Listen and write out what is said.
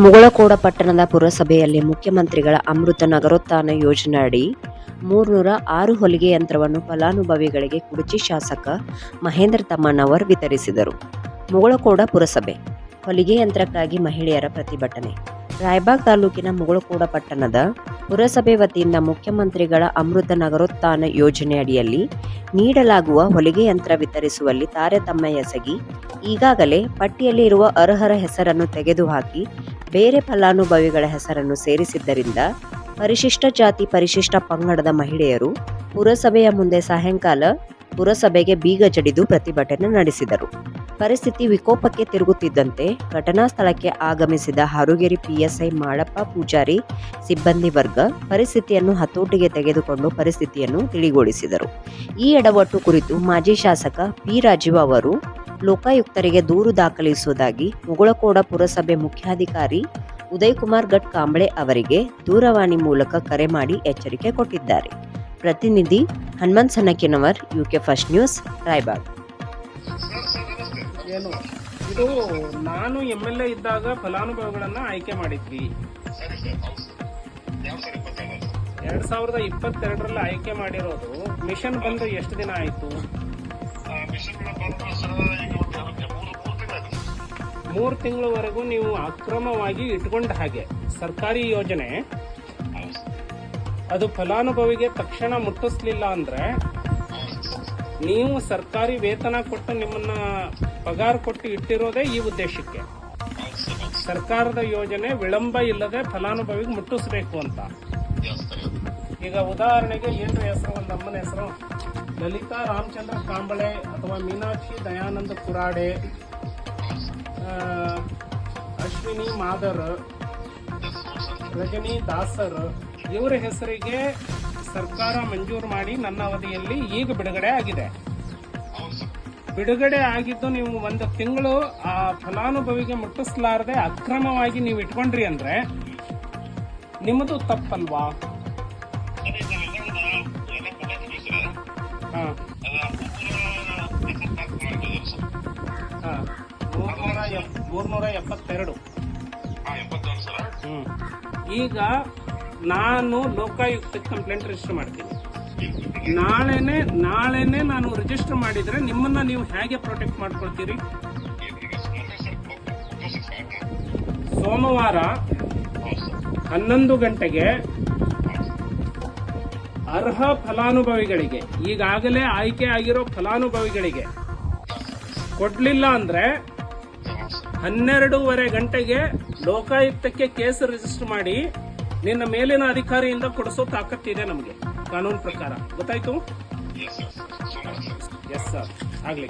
ಮುಗಳಕೋಡ ಪಟ್ಟಣದ ಪುರಸಭೆಯಲ್ಲಿ ಮುಖ್ಯಮಂತ್ರಿಗಳ ಅಮೃತ ನಗರೋತ್ಥಾನ ಯೋಜನೆ ಅಡಿ ಮೂರ್ನೂರ ಆರು ಹೊಲಿಗೆ ಯಂತ್ರವನ್ನು ಫಲಾನುಭವಿಗಳಿಗೆ ಕುಡಚಿ ಶಾಸಕ ಮಹೇಂದ್ರ ತಮ್ಮಣ್ಣವರ್ ವಿತರಿಸಿದರು. ಮುಗಳಕೋಡ ಪುರಸಭೆ, ಹೊಲಿಗೆ ಯಂತ್ರಕ್ಕಾಗಿ ಮಹಿಳೆಯರ ಪ್ರತಿಭಟನೆ. ರಾಯಬಾಗ್ ತಾಲೂಕಿನ ಮುಗಳಕೋಡ ಪಟ್ಟಣದ ಪುರಸಭೆ ವತಿಯಿಂದ ಮುಖ್ಯಮಂತ್ರಿಗಳ ಅಮೃತ ನಗರೋತ್ಥಾನ ಯೋಜನೆ ಅಡಿಯಲ್ಲಿ ನೀಡಲಾಗುವ ಹೊಲಿಗೆ ಯಂತ್ರ ವಿತರಿಸುವಲ್ಲಿ ತಾರತಮ್ಯ ಎಸಗಿ, ಈಗಾಗಲೇ ಪಟ್ಟಿಯಲ್ಲಿ ಇರುವ ಅರ್ಹರ ಹೆಸರನ್ನು ತೆಗೆದುಹಾಕಿ ಬೇರೆ ಫಲಾನುಭವಿಗಳ ಹೆಸರನ್ನು ಸೇರಿಸಿದ್ದರಿಂದ ಪರಿಶಿಷ್ಟ ಜಾತಿ ಪರಿಶಿಷ್ಟ ಪಂಗಡದ ಮಹಿಳೆಯರು ಪುರಸಭೆಯ ಮುಂದೆ ಸಾಯಂಕಾಲ ಪುರಸಭೆಗೆ ಬೀಗ ಜಡಿದು ಪ್ರತಿಭಟನೆ ನಡೆಸಿದರು. ಪರಿಸ್ಥಿತಿ ವಿಕೋಪಕ್ಕೆ ತಿರುಗುತ್ತಿದ್ದಂತೆ ಘಟನಾ ಸ್ಥಳಕ್ಕೆ ಆಗಮಿಸಿದ ಹಾರುಗೇರಿ ಪಿಎಸ್ಐ ಮಾಳಪ್ಪ ಪೂಜಾರಿ ಸಿಬ್ಬಂದಿ ವರ್ಗ ಪರಿಸ್ಥಿತಿಯನ್ನು ಹತೋಟಿಗೆ ತೆಗೆದುಕೊಂಡು ಪರಿಸ್ಥಿತಿಯನ್ನು ತಿಳಿಗೊಳಿಸಿದರು. ಈ ಎಡವಟ್ಟು ಕುರಿತು ಮಾಜಿ ಶಾಸಕ ಪಿ ರಾಜೀವ್ ಅವರು ಲೋಕಾಯುಕ್ತರಿಗೆ ದೂರು ದಾಖಲಿಸುವುದಾಗಿ ಮುಗುಳಕೋಡ ಪುರಸಭೆ ಮುಖ್ಯಾಧಿಕಾರಿ ಉದಯ್ ಕುಮಾರ್ ಗಟ್ ಕಾಂಬಳೆ ಅವರಿಗೆ ದೂರವಾಣಿ ಮೂಲಕ ಕರೆ ಮಾಡಿ ಎಚ್ಚರಿಕೆ ಕೊಟ್ಟಿದ್ದಾರೆ. ಪ್ರತಿನಿಧಿ Hanumanth Sanakinavar, UK first news, Raybag. ಇದು ನಾನು ಎಂ ಎಲ್ ಎ ಇದ್ದಾಗ ಫಲಾನುಭವಿಗಳನ್ನ ಆಯ್ಕೆ ಮಾಡಿದ್ವಿ. ಎರಡ್ ಸಾವಿರದ ಇಪ್ಪತ್ತೆರಡರಲ್ಲಿ ಆಯ್ಕೆ ಮಾಡಿರೋದು. ಮಿಷನ್ ಬಂದು ಎಷ್ಟು ದಿನ ಆಯ್ತು? ಮೂರು ತಿಂಗಳವರೆಗೂ ನೀವು ಅಕ್ರಮವಾಗಿ ಇಟ್ಕೊಂಡ ಹಾಗೆ ಸರ್ಕಾರಿ ಯೋಜನೆ, ಅದು ಫಲಾನುಭವಿಗೆ ತಕ್ಷಣ ಮುಟ್ಟಿಸ್ಲಿಲ್ಲ ಅಂದ್ರೆ ನೀವು ಸರ್ಕಾರಿ ವೇತನ ಕೊಟ್ಟು ನಿಮ್ಮನ್ನ ಪಗಾರ ಕೊಟ್ಟು ಇಟ್ಟಿರೋದೇ ಈ ಉದ್ದೇಶಕ್ಕೆ. ಸರ್ಕಾರದ ಯೋಜನೆ ವಿಳಂಬ ಇಲ್ಲದೆ ಫಲಾನುಭವಿಗೆ ಮುಟ್ಟಿಸ್ಬೇಕು ಅಂತ. ಈಗ ಉದಾಹರಣೆಗೆ ಏನ್ರ ಹೆಸರು? ಒಂದು ಅಮ್ಮನ ಹೆಸರು. ಲಲಿತಾ ರಾಮಚಂದ್ರ ಕಾಂಬಳೆ ಅಥವಾ ಮೀನಾಕ್ಷಿ ದಯಾನಂದ ಕುರಾಡೆ ಅಶ್ವಿನಿ ಮಾದರ್, ರಜನಿ ದಾಸರ್, ಇವರ ಹೆಸರಿಗೆ ಸರ್ಕಾರ ಮಂಜೂರು ಮಾಡಿ ನನ್ನ ಅವಧಿಯಲ್ಲಿ ಈಗ ಬಿಡುಗಡೆ ಆಗಿದೆ. ಬಿಡುಗಡೆ ಆಗಿದ್ದು ನೀವು ಒಂದು ತಿಂಗಳು ಆ ಫಲಾನುಭವಿಗೆ ಮುಟ್ಟಿಸಲಾರದೆ ಅಕ್ರಮವಾಗಿ ನೀವು ಇಟ್ಕೊಂಡ್ರಿ ಅಂದ್ರೆ ನಿಮ್ಮದು ತಪ್ಪಲ್ವಾ? ಮೂರ್ನೂರ ಎಪ್ಪತ್ತೆರಡು. ಹ್ಞೂ ಈಗ ನಾನು ಲೋಕಾಯುಕ್ತ ಕಂಪ್ಲೇಂಟ್ ರಿಜಿಸ್ಟರ್ ಮಾಡ್ತೀನಿ. ನಾಳೆನೆ ನಾಳೆನೆ ನಾನು ರಿಜಿಸ್ಟರ್ ಮಾಡಿದ್ರೆ ನಿಮ್ಮನ್ನ ನೀವು ಹೇಗೆ ಪ್ರೊಟೆಕ್ಟ್ ಮಾಡ್ಕೊಳ್ತೀರಿ? ಸೋಮವಾರ ಹನ್ನೊಂದು ಗಂಟೆಗೆ ಅರ್ಹ ಫಲಾನುಭವಿಗಳಿಗೆ ಈಗಾಗಲೇ ಆಯ್ಕೆ ಆಗಿರೋ ಫಲಾನುಭವಿಗಳಿಗೆ ಕೊಡ್ಲಿಲ್ಲ ಅಂದ್ರೆ ಹನ್ನೆರಡೂವರೆ ಗಂಟೆಗೆ ಲೋಕಾಯುಕ್ತಕ್ಕೆ ಕೇಸ್ ರಿಜಿಸ್ಟರ್ ಮಾಡಿ ನಿನ್ನ ಮೇಲಿನ ಅಧಿಕಾರಿಯಿಂದ ಕೊಡಿಸೋ ತಾಕತ್ತಿದೆ ನಮಗೆ ಕಾನೂನು ಪ್ರಕಾರ. ಗೊತ್ತಾಯ್ತು? ಎಸ್ ಸರ್ ಆಗ್ಲಿ.